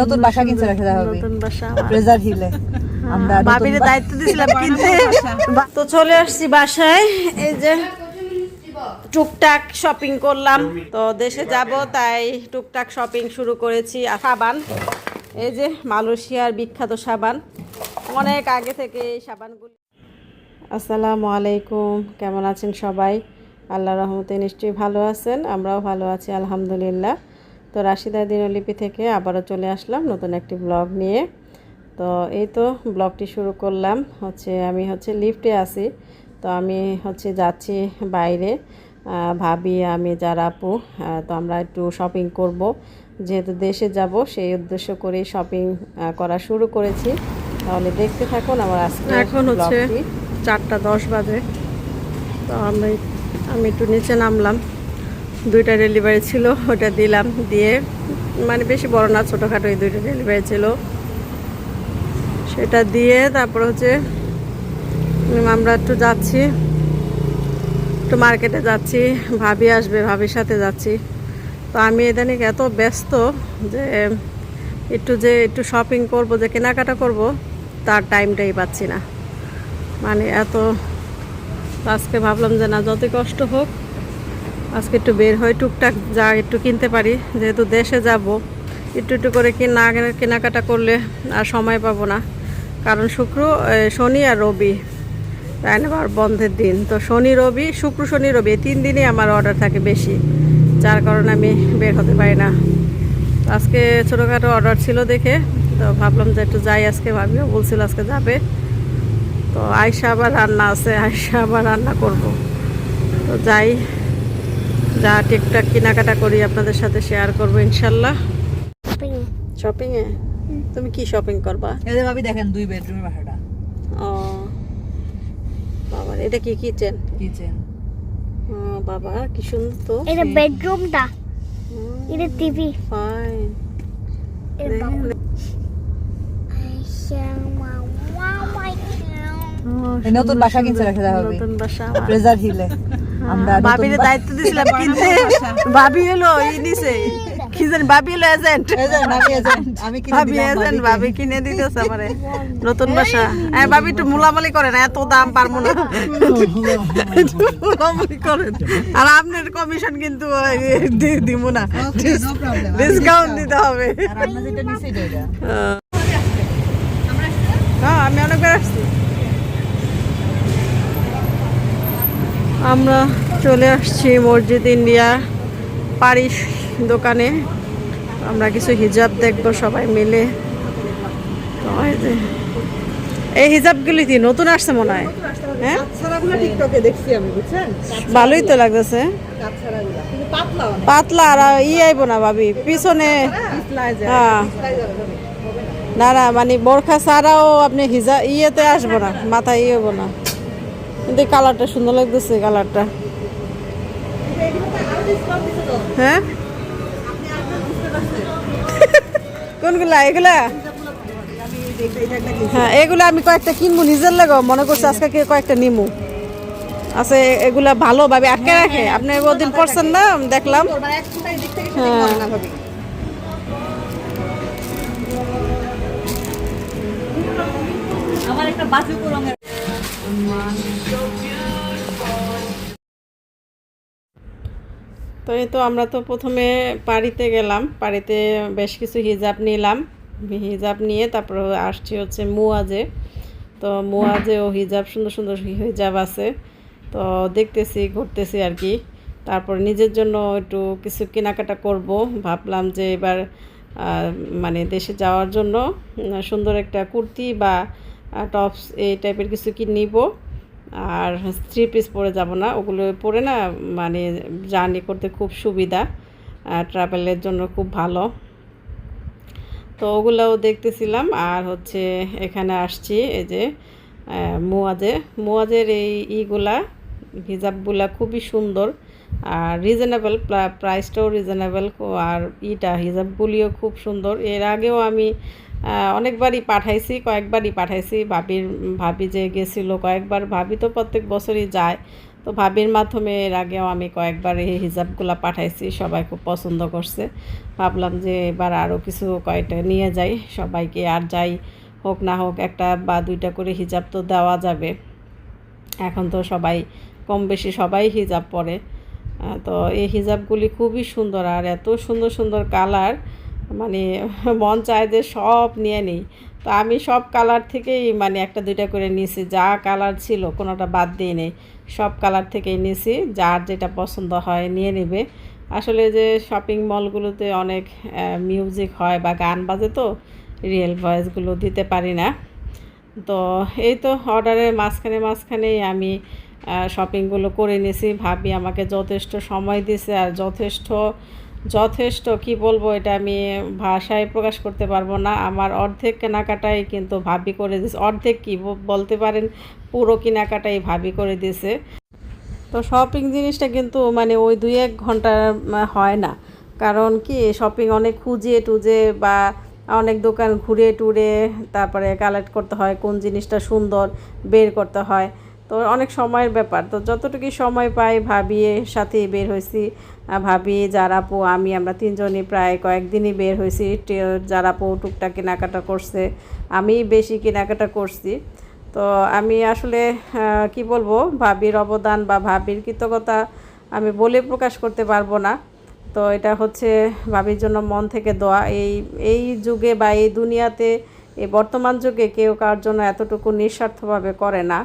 নতুন বাসা কিনছে রাখে হবে। নতুন বাসা আমার। হিলে। আমরা দায়িত্ব দিয়েছিলাম কিনতে। তো চলে আসছি বাসায়। এই যে টুকটাক শপিং করলাম। তো দেশে যাব তাই টুকটাক শপিং শুরু করেছি। আর সাবান। এই যে মালয়েশিয়ার বিখ্যাত সাবান। অনেক আগে থেকে এই সাবানগুলি। আসসালামু আলাইকুম। কেমন আছেন সবাই? আল্লাহ রহমতে নিশ্চয়ই ভালো আছেন। আমরাও ভালো আছি আলহামদুলিল্লাহ। তো রাশিদা দিনলিপি থেকে আবারও চলে আসলাম নতুন একটি ব্লগ নিয়ে। তো এই তো ব্লগটি শুরু করলাম। হচ্ছে আমি হচ্ছে লিফটে আছি। তো আমি হচ্ছে যাচ্ছি বাইরে। ভাবি আমি যারা আপু তো আমরা একটু শপিং করব। যেহেতু দেশে যাব সেই উদ্দেশ্য করে শপিং করা শুরু করেছি। তাহলে দেখতে থাকুন আমার আজকে এখন হচ্ছে চারটা দশ বাজে। তো আমি আমি একটু নিচে নামলাম। দুইটা ডেলিভারি ছিল, ওটা দিলাম, দিয়ে মানে বেশি বড় না, ছোটোখাটো এই দুইটা ডেলিভারি ছিল। সেটা দিয়ে তারপর হচ্ছে আমরা একটু যাচ্ছি, একটু মার্কেটে যাচ্ছি, ভাবি আসবে, ভাবির সাথে যাচ্ছি। তো আমি ইদানিং এত ব্যস্ত যে, একটু যে, একটু শপিং করব, যে কেনাকাটা করব, তার টাইমটাই পাচ্ছি না। মানে এত, আজকে ভাবলাম যে না, যতই কষ্ট হোক আজকে একটু বের হয়ে টুকটাক যা একটু কিনতে পারি। যেহেতু দেশে যাব, একটু একটু করে কেনা- কেনাকাটা করলে আর সময় পাবো না। কারণ শুক্র শনি আর রবি, তাই না? আবার বন্ধের দিন। তো শনি, রবি, শুক্র, শনি, রবি তিন দিনই আমার অর্ডার থাকে বেশি, যার কারণে আমি বের হতে পারি না। আজকে ছোটোখাটো অর্ডার ছিল দেখে, তো ভাবলাম যে একটু যাই আজকে, ভাবিও বলছিল আজকে যাবে। তো আয়সা আবার রান্না আছে আয়সা আবার রান্না করব। তো যাই যা ঠিকঠাক কেনাকাটা করি আপনাদের সাথে শেয়ার করব ইনশাল্লাহ। শপিংয়ে তুমি কি শপিং করবা? এই যে ভাবি দেখেন দুই বেডরুমের বাসাটা ও বাবা এটা কি কিচেন কিচেন ও বাবা কি সুন্দর তো। এটা বেডরুমটা এটা টিভি ফাইন এই নতুন বাসা কিনছে রাখে দেওয়া হবে নতুন বাসা। ট্রেজার হিলে আমরা ভাবির দায়িত্ব দিয়েছিলাম কিনতে ভাবি হলো নিছে কি জানি ভাবি হলো এজেন্ট এজেন্ট, আমি ভাবি এজেন্ট ভাবি ভাবি কিনে দিতেছে আমারে। নতুন বাসা। হ্যাঁ ভাবি একটু মুলামুলি করেন এত দাম পারব না। করেন আর আপনার কমিশন কিন্তু দিব না। ডিসকাউন্ট দিতে হবে। এটা। হ্যাঁ আমি অনেকবার আসছি। আমরা চলে আসছি মসজিদ ইন্ডিয়া পারিস দোকানে। আমরা কিছু হিজাব দেখব সবাই মিলে। এই যে এই হিজাবগুলি কি নতুন আসছে মনে হয়? হ্যাঁ? টিকটকে দেখছি আমি বুঝছেন? ভালোই তো লাগতেছে। পাতলা আর ই আইব না ভাবি পিছনে হ্যাঁ। না। না মানে বোরখা ছাড়াও আপনি হিজা ইয়েতে আসব না মাথায় ইয়ে হব না। কিন্তু এই কালারটা সুন্দর লাগতেছে কালারটা হ্যাঁ? কোনগুলা? এগুলা? হ্যাঁ এগুলা আমি কয়েকটা কিনবো নিজের লাগো মনে করছি আজকে কি কয়েকটা নিমু। আছে এগুলা ভালো ভাবে আটকে রাখে। আপনি ওদিন পড়ছেন না? দেখলাম। মানে হ্যাঁ। আমার একটা বাজুকো রঙের তো এই তো আমরা তো প্রথমে পাড়িতে গেলাম, পাড়িতে বেশ কিছু হিজাব নিলাম। হিজাব নিয়ে তারপর আসছি হচ্ছে মুয়াজে তো মুয়াজে ও হিজাব, সুন্দর সুন্দর হিজাব আছে। তো দেখতেছি, ঘুরতেছি আর কি। তারপর নিজের জন্য একটু কিছু কেনাকাটা করব। ভাবলাম যে এবার মানে দেশে যাওয়ার জন্য সুন্দর একটা কুর্তি বা টপস এই টাইপের কিছু কি নিব? আর থ্রি পিস পরে যাব না। ওগুলো পরে না মানে জার্নি করতে খুব সুবিধা। ট্রাভেলের জন্য খুব ভালো। তো ওগুলোও দেখতেছিলাম। আর হচ্ছে এখানে আসছি, এই যে মোয়াজে মোয়াজের এই ইগুলা, হিজাবগুলা খুবই সুন্দর। আর রিজনেবল প্রাইসটাও রিজনেবল আর ইটা, হিজাবগুলিও খুব সুন্দর। এর আগেও আমি অনেকবারই পাঠাইছি, কয়েকবারই পাঠাইছি। ভাবির, ভাবি যে গেছিল কয়েকবার, ভাবি তো প্রত্যেক বছরই যায়। তো ভাবির মাধ্যমে এর আগেও আমি কয়েকবার এই হিজাবগুলো পাঠাইছি, সবাই খুব পছন্দ করছে। ভাবলাম যে এবার আরও কিছু কয়েকটা নিয়ে যাই, সবাইকে আর যাই হোক না হোক, একটা বা দুইটা করে হিজাব তো দেওয়া যাবে। এখন তো সবাই, কম বেশি সবাই হিজাব পরে। তো এই হিজাবগুলি খুবই সুন্দর আর এত সুন্দর সুন্দর কালার। মানে মন চায় যে সব নিয়ে নিই। তো আমি সব কালার থেকেই মানে একটা, দুইটা করে নিয়েছি যা কালার ছিল কোনোটা বাদ দিয়ে নেই। সব কালার থেকেই নিয়েছি যার যেটা পছন্দ হয় নিয়ে নেবে। আসলে যে শপিং মলগুলোতে অনেক মিউজিক হয় বা গান বাজে তো রিয়েল ভয়েসগুলো দিতে পারি না। তো এই তো অর্ডারের মাঝখানে মাঝখানেই আমি শপিংগুলো করে নিয়েছি ভাবি আমাকে যথেষ্ট সময় দিছে আর যথেষ্ট যথেষ্ট, কি বলব, এটা আমি ভাষায় প্রকাশ করতে পারব না। আমার অর্ধেক কেনাকাটাই কিন্তু ভাবি করে দিয়েছে অর্ধেক কি বলতে পারেন, পুরো কেনাকাটাই ভাবি করে দিয়েছে তো শপিং জিনিসটা কিন্তু মানে ওই দুই এক ঘণ্টা হয় না। কারণ কি শপিং অনেক খুঁজে টুজে বা অনেক দোকান ঘুরে টুরে, তারপরে কালেক্ট করতে হয় কোন জিনিসটা সুন্দর, বের করতে হয়। তো অনেক সময়ের ব্যাপার। তো যতটুকু সময় পাই ভাবিয়ে সাথে বের হয়েছি। ভাবি, যারাপু, আমি, আমরা তিনজনই প্রায় কয়েকদিনই বের হয়েছি। যারাপু টুকটাক কেনাকাটা করছে। আমি বেশি কেনাকাটা করছি। তো আমি আসলে কি বলব, ভাবির অবদান বা ভাবির কৃতজ্ঞতা আমি বলে প্রকাশ করতে পারব না। তো এটা হচ্ছে ভাবির জন্য মন থেকে দোয়া। এই এই যুগে বা এই দুনিয়াতে, এই বর্তমান যুগে কেউ কার জন্য এতটুকু নিঃস্বার্থভাবে করে না।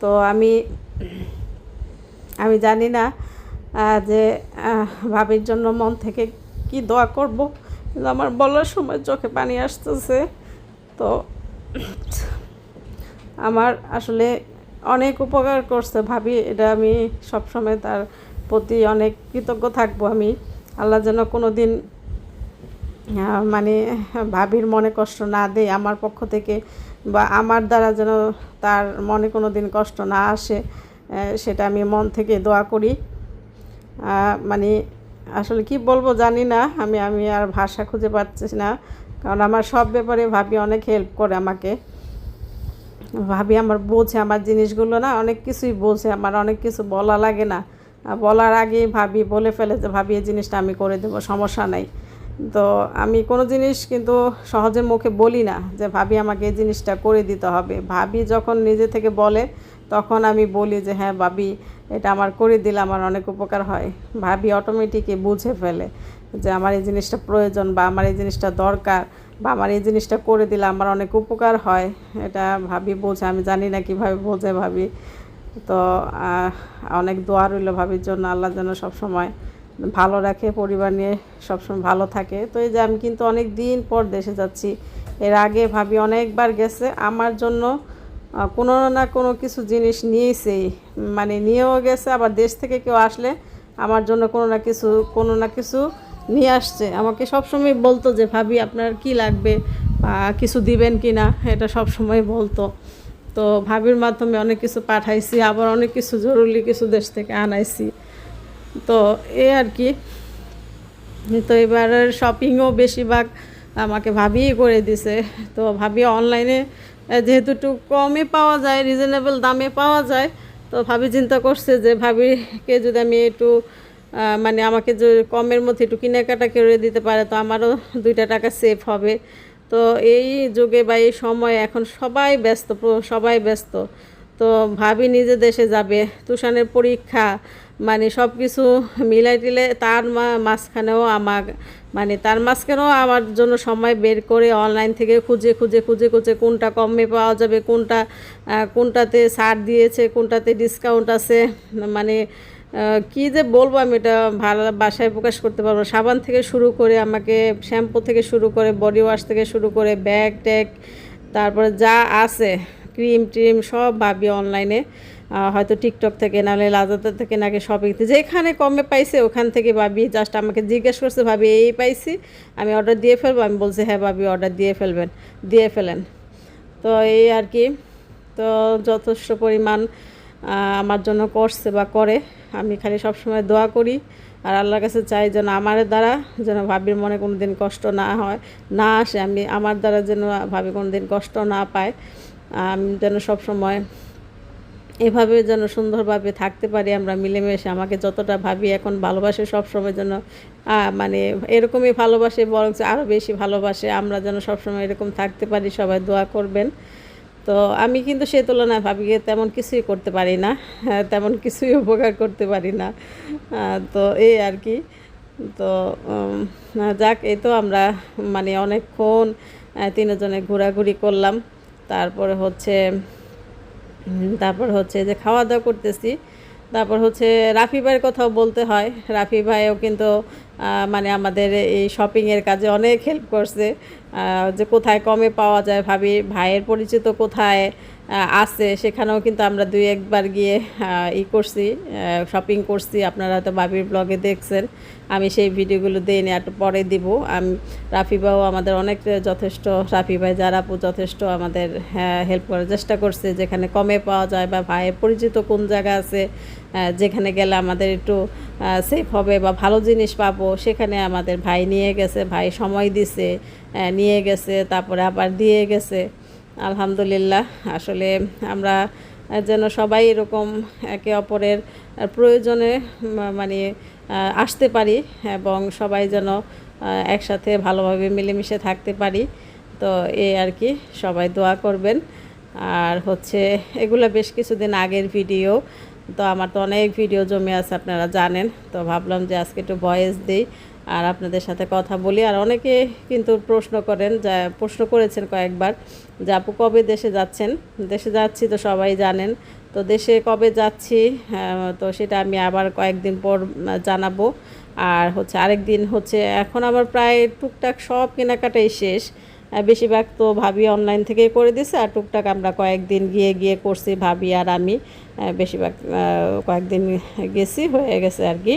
তো আমি আমি জানি না যে ভাবির জন্য মন থেকে কি দোয়া করব। কিন্তু আমার বলার সময় চোখে পানি আসতেছে। তো আমার আসলে অনেক উপকার করছে ভাবি। এটা আমি সবসময় তার প্রতি অনেক কৃতজ্ঞ থাকব আমি। আল্লাহ যেন কোনো দিন মানে ভাবির মনে কষ্ট না দেয়। আমার পক্ষ থেকে বা আমার দ্বারা যেন তার মনে কোনো দিন কষ্ট না আসে সেটা আমি মন থেকে দোয়া করি। মানে আসলে কি বলব জানি না, আমি আমি আর ভাষা খুঁজে পাচ্ছি না। কারণ আমার সব ব্যাপারে ভাবি অনেক হেল্প করে আমাকে। ভাবি আমার বোঝে আমার জিনিসগুলো না, অনেক কিছুই বোঝে আমার, অনেক কিছু বলা লাগে না। বলার আগে ভাবি বলে ফেলে যে, ভাবি, এই জিনিসটা আমি করে দেবো, সমস্যা নাই। তো আমি কোনো জিনিস কিন্তু সহজে মুখে বলি না যে, ভাবি, আমাকে এই জিনিসটা করে দিতে হবে। ভাবি যখন নিজে থেকে বলে, তখন আমি বলি যে হ্যাঁ ভাবি, এটা আমার করে দিলে আমার অনেক উপকার হয়। ভাবি অটোমেটিকই বুঝে ফেলে যে, আমার এই জিনিসটা প্রয়োজন বা আমার এই জিনিসটা দরকার বা আমার এই জিনিসটা করে দিলে আমার অনেক উপকার হয়। এটা ভাবি বোঝে, আমি জানি না কীভাবে বোঝে ভাবি। তো অনেক দোয়া রইল ভাবির জন্য, আল্লাহ যেন সবসময় ভালো রাখে, পরিবার নিয়ে সবসময় ভালো থাকে। তো এই যে আমি কিন্তু অনেক দিন পর দেশে যাচ্ছি, এর আগে ভাবি অনেকবার গেছে, আমার জন্য কোনো না কোনো কিছু জিনিস নিয়েছেই। মানে নিয়েও গেছে, আবার দেশ থেকে কেউ আসলে আমার জন্য কোনো না কিছু, কোনো না কিছু নিয়ে আসছে। আমাকে সবসময় বলতো যে, ভাবি, আপনার কি লাগবে? কিছু দিবেন কি না? এটা সবসময় বলতো। তো ভাবির মাধ্যমে অনেক কিছু পাঠাইছি, আবার অনেক কিছু জরুরি কিছু দেশ থেকে আনাইছি। তো এই আর কি। তো এবারের শপিংও বেশিরভাগ আমাকে ভাবিই করে দিছে। তো ভাবি অনলাইনে যেহেতু একটু কমে পাওয়া যায় রিজনেবল দামে পাওয়া যায়, তো ভাবি চিন্তা করছে যে ভাবিকে যদি আমি একটু মানে আমাকে যে কমের মধ্যে একটু কেনাকাটা করে দিতে পারে, তো আমারও দুইটা টাকা সেভ হবে। তো এই যুগে বা এই সময় এখন সবাই ব্যস্ত সবাই ব্যস্ত। তো ভাবি নিজে দেশে যাবে তুষানের পরীক্ষা মানে সব কিছু মিলাই টিলে তার মাঝখানেও আমার মানে তার মাঝখানেও আমার জন্য সময় বের করে অনলাইন থেকে খুঁজে খুঁজে খুঁজে খুঁজে কোনটা কমে পাওয়া যাবে, কোনটা কোনটাতে ছাড় দিয়েছে, কোনটাতে ডিসকাউন্ট আছে মানে কি যে বলব আমি এটা ভালো বাসায় প্রকাশ করতে পারব সাবান থেকে শুরু করে আমাকে শ্যাম্পু থেকে শুরু করে বডি ওয়াশ থেকে শুরু করে ব্যাগ ট্যাগ তারপরে যা আছে ক্রিম ট্রিম সব ভাবি অনলাইনে হয়তো টিকটক থেকে নাহলে লাজাতা থেকে নাকি শপিং যেখানে কমে পাইছে ওখান থেকে ভাবি জাস্ট আমাকে জিজ্ঞেস করছে, ভাবি, এই পাইছি, আমি অর্ডার দিয়ে ফেলব? আমি বলছি হ্যাঁ ভাবি অর্ডার দিয়ে ফেলবেন, দিয়ে ফেলেন। তো এই আর কি, তো যথেষ্ট পরিমাণ আমার জন্য করছে বা করে। আমি খালি সবসময় দোয়া করি আর আল্লাহর কাছে চাই যেন আমার দ্বারা যেন ভাবির মনে কোনো দিন কষ্ট না হয়, না আসে। আমি আমার দ্বারা যেন ভাবি কোনো দিন কষ্ট না পায়। আমি যেন সবসময় এভাবে যেন সুন্দরভাবে থাকতে পারি আমরা মিলেমিশে আমাকে যতটা ভাবি এখন ভালোবাসে সব সময় যেন মানে এরকমই ভালোবাসে বরং আরও বেশি ভালোবাসে আমরা যেন সবসময় এরকম থাকতে পারি সবাই দোয়া করবেন। তো আমি কিন্তু সেই তুলনায় ভাবিকে তেমন কিছুই করতে পারি না হ্যাঁ, তেমন কিছুই উপকার করতে পারি না তো এই আর কি। তো যাক এই তো আমরা মানে অনেকক্ষণ তিনজনে ঘোরাঘুরি করলাম তারপরে হচ্ছে তারপর হচ্ছে যে খাওয়া দাওয়া করতেছি। তারপর হচ্ছে রাফি ভাইয়ের কথাও বলতে হয়। রাফি ভাইও কিন্তু মানে আমাদের এই শপিংয়ের কাজে অনেক হেল্প করছে। যে কোথায় কমে পাওয়া যায়, ভাবি, ভাইয়ের পরিচিত কোথায় আছে, সেখানেও কিন্তু আমরা দুই একবার গিয়ে ই করছি শপিং করছি। আপনারা হয়তো ভাবির ব্লগে দেখছেন। আমি সেই ভিডিওগুলো দিই নি একটু পরে দিব। আমি, রাফি ভাইও আমাদের অনেক যথেষ্ট, রাফি ভাই যারা যথেষ্ট আমাদের হেল্প করার চেষ্টা করছে, যেখানে কমে পাওয়া যায় বা ভাইয়ের পরিচিত কোন জায়গা আছে যেখানে গেলে আমাদের একটু সেফ হবে বা ভালো জিনিস পাবো, সেখানে আমাদের ভাই নিয়ে গেছে, ভাই সময় দিছে নিয়ে গেছে, তারপরে আবার দিয়ে গেছে। আলহামদুলিল্লাহ, আসলে আমরা যেন সবাই এরকম একে অপরের প্রয়োজনে মানে আসতে পারি এবং সবাই যেন একসাথে ভালোভাবে মিলেমিশে থাকতে পারি। তো এই আর কি, সবাই দোয়া করবেন। আর হচ্ছে, এগুলো বেশ কিছুদিন আগের ভিডিও। তো আমার তো অনেক ভিডিও জমে আছে, আপনারা জানেন। তো ভাবলাম যে আজকে একটু ভয়েস দিই আর আপনাদের সাথে কথা বলি। আর অনেকে কিন্তু প্রশ্ন করেন, যা প্রশ্ন করেছেন কয়েকবার যে, আপু, কবে দেশে যাচ্ছেন? দেশে যাচ্ছি তো সবাই জানেন। তো দেশে কবে যাচ্ছি তো সেটা আমি আবার কয়েকদিন পর জানাব। আর হচ্ছে আরেক দিন হচ্ছে, এখন আমার প্রায় টুকটাক সব কেনাকাটাই শেষ। বেশিরভাগ তো ভাবি অনলাইন থেকেই করে দিছে, আর টুকটাক আমরা কয়েকদিন গিয়ে গিয়ে করছি ভাবি আর আমি। বেশিরভাগ কয়েকদিন গেছি, হয়ে গেছে আর কি।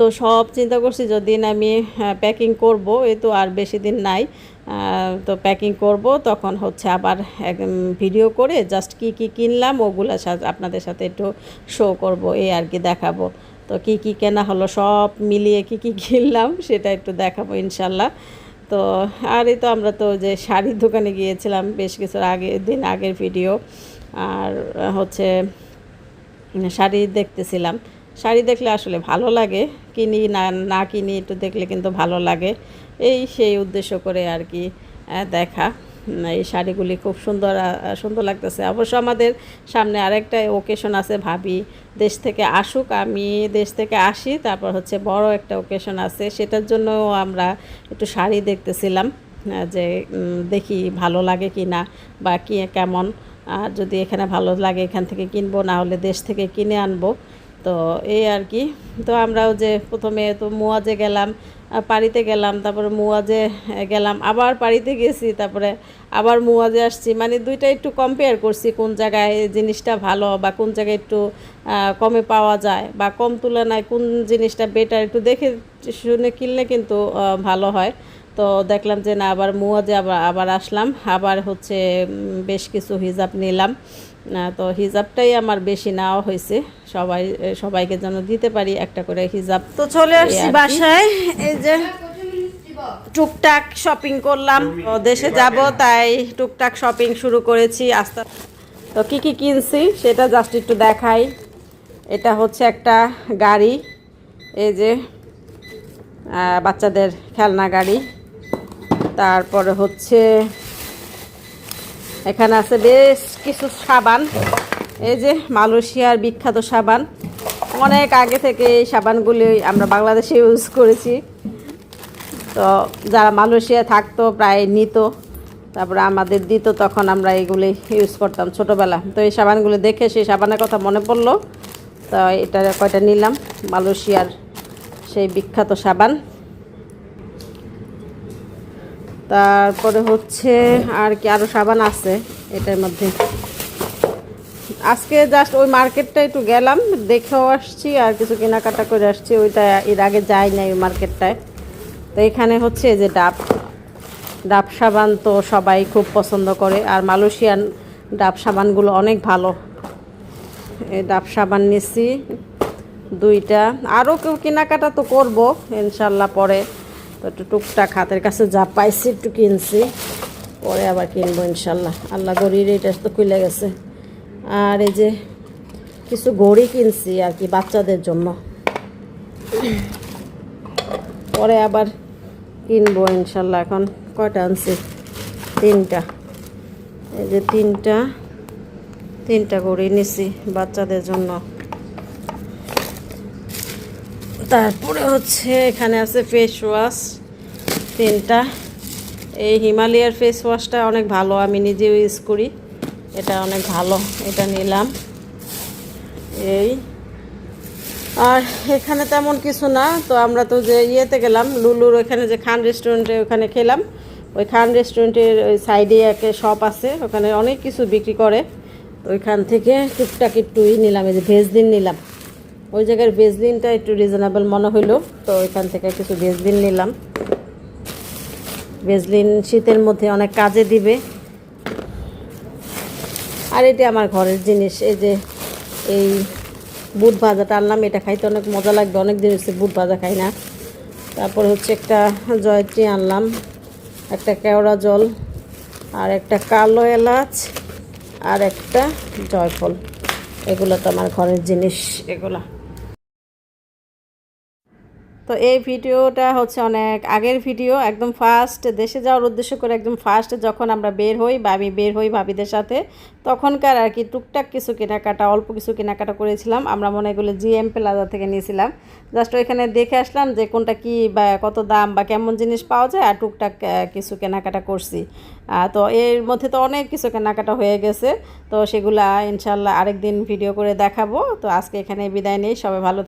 তো সব চিন্তা করছি যদিন আমি প্যাকিং করব এই তো আর বেশি দিন নাই। তো প্যাকিং করব, তখন হচ্ছে আবার ভিডিও করে জাস্ট কি কি কিনলাম, ওগুলো আপনাদের সাথে একটু শো করব, এই আর কি দেখাবো। তো কি কি কেনা হলো, সব মিলিয়ে কি কি কিনলাম, সেটা একটু দেখাবো ইনশাল্লাহ। তো আর এই তো আমরা তো যে শাড়ির দোকানে গিয়েছিলাম, বেশ কিছু আগে, দিন আগের ভিডিও আর হচ্ছে শাড়ি দেখতেছিলাম। শাড়ি দেখলে আসলে ভালো লাগে, কিনি না না কিনি একটু দেখলে কিন্তু ভালো লাগে। এই সেই উদ্দেশ্য করে আর কি দেখা। এই শাড়িগুলি খুব সুন্দর সুন্দর লাগতেছে। অবশ্য আমাদের সামনে আরেকটা ওকেশন আছে ভাবি দেশ থেকে আসুক, আমি দেশ থেকে আসি, তারপর হচ্ছে বড় একটা ওকেশন আছে। সেটার জন্য আমরা একটু শাড়ি দেখতেছিলাম যে দেখি ভালো লাগে কি না বা কি, কেমন। আর যদি এখানে ভালো লাগে এখান থেকে কিনবো, না হলে দেশ থেকে কিনে আনব। তো এই আর কি। তো আমরাও যে প্রথমে তো মুয়াজে গেলাম পাড়িতে গেলাম, তারপরে মুয়াজে গেলাম, আবার পাড়িতে গেছি, তারপরে আবার মুয়াজে আসছি। মানে দুইটা একটু কম্পেয়ার করছি কোন জায়গায় জিনিসটা ভালো বা কোন জায়গায় একটু কমে পাওয়া যায় বা কম তুলনায় কোন জিনিসটা বেটার একটু দেখে শুনে কিনলে কিন্তু ভালো হয়। তো দেখলাম যে না আবার মুয়াজে আবার আবার আসলাম। আবার হচ্ছে বেশ কিছু হিজাব নিলাম। তো হিজাবটাই আমার বেশি নেওয়া হয়েছে। সবাই সবাইকে যেন দিতে পারি একটা করে হিজাব। তো চলে আসছি। বাসায়। এই যে টুকটাক শপিং করলাম। দেশে যাব তাই টুকটাক শপিং শুরু করেছি। আস্তে তো কি কি কিনছি সেটা জাস্ট একটু দেখাই। এটা হচ্ছে একটা গাড়ি। এই যে বাচ্চাদের খেলনা গাড়ি। তারপরে হচ্ছে এখানে আছে বেশ কিছু সাবান। এই যে মালয়েশিয়ার বিখ্যাত সাবান। অনেক আগে থেকে এই সাবানগুলি আমরা বাংলাদেশে ইউজ করেছি। তো যারা মালয়েশিয়া থাকতো, প্রায় নিত, তারপরে আমাদের দিত, তখন আমরা এগুলি ইউজ করতাম ছোটোবেলা। তো এই সাবানগুলো দেখে সেই সাবানের কথা মনে পড়ল। তো এটা কয়টা নিলাম? মালয়েশিয়ার সেই বিখ্যাত সাবান। তারপরে হচ্ছে আর কি আরও সাবান আছে এটার মধ্যে। আজকে জাস্ট ওই মার্কেটটা একটু গেলাম, দেখেও আসছি, আর কিছু কেনাকাটা করে আসছি, ওইটা এর আগে যাই নাই ওই মার্কেটটায় তো এখানে হচ্ছে যে ডাব ডাব সাবান তো সবাই খুব পছন্দ করে, আর মালয়েশিয়ান ডাব সাবানগুলো অনেক ভালো। এই ডাব সাবান নিচ্ছি দুইটা। আরও কেউ কেনাকাটা তো করব, ইনশাল্লাহ পরে। তো একটু টুকটাক হাতের কাছে যা পাইছি একটু কিনছি, পরে আবার কিনবো ইনশাল্লাহ। আল্লাহ গরির এটা তো খুলে গেছে। আর এই যে কিছু ঘড়ি কিনছি আর কি বাচ্চাদের জন্য। পরে আবার কিনবো ইনশাল্লাহ। এখন কয়টা আনছি? তিনটা। এই যে তিনটা তিনটা ঘড়ি নিছি বাচ্চাদের জন্য। তারপরে হচ্ছে এখানে আছে ফেস ওয়াশ তিনটা। এই হিমালয়ার ফেস ওয়াশটা অনেক ভালো, আমি নিজে ইউজ করি। এটা অনেক ভালো, এটা নিলাম। এই। আর এখানে তেমন কিছু না, তো আমরা তো যে ইয়েতে গেলাম, লুলুর ওখানে যে খান রেস্টুরেন্টে ওখানে খেলাম। ওই খান রেস্টুরেন্টের ওই সাইডে একটা শপ আছে, ওখানে অনেক কিছু বিক্রি করে। তো ওইখান থেকে টুকটাক একটু ই নিলাম, এই যে ভেজ দিন নিলাম। ওই জায়গার ভেজদিনটা একটু রিজনেবল মনে হইল, তো ওইখান থেকে কিছু ভেজদিন নিলাম। ভেজলিন শীতের মধ্যে অনেক কাজে দিবে। আর এটা আমার ঘরের জিনিস, এই যে এই বুট ভাজাটা আনলাম, এটা খাইতে অনেক মজা লাগবে অনেক দিন হচ্ছে বুট ভাজা খাই না। তারপর হচ্ছে একটা জয়ত্রী আনলাম, একটা কেওড়া জল, আর একটা কালো এলাচ, আর একটা জয়ফল। এগুলো তো আমার ঘরের জিনিস, এগুলা। তো এই ভিডিওটা হচ্ছে অনেক আগের ভিডিও, একদম ফার্স্ট দেশে যাওয়ার উদ্দেশ্য করে একদম ফার্স্ট যখন আমরা বের হই বা আমি বের হই ভাবিদের সাথে, তখনকার আর কি টুকটাক কিছু কেনাকাটা, অল্প কিছু কেনাকাটা করেছিলাম। আমরা মনে এগুলো জিএম প্লাজা থেকে নিয়েছিলাম। জাস্ট ওইখানে দেখে আসলাম যে কোনটা কি বা কত দাম বা কেমন জিনিস পাওয়া যায় আর টুকটাক কিছু কেনাকাটা করছি। তো এর মধ্যে তো অনেক কিছু কেনাকাটা হয়ে গেছে। তো সেগুলা ইনশাল্লাহ আরেকদিন ভিডিও করে দেখাবো। তো আজকে এখানে বিদায় নেই। সবাই ভালো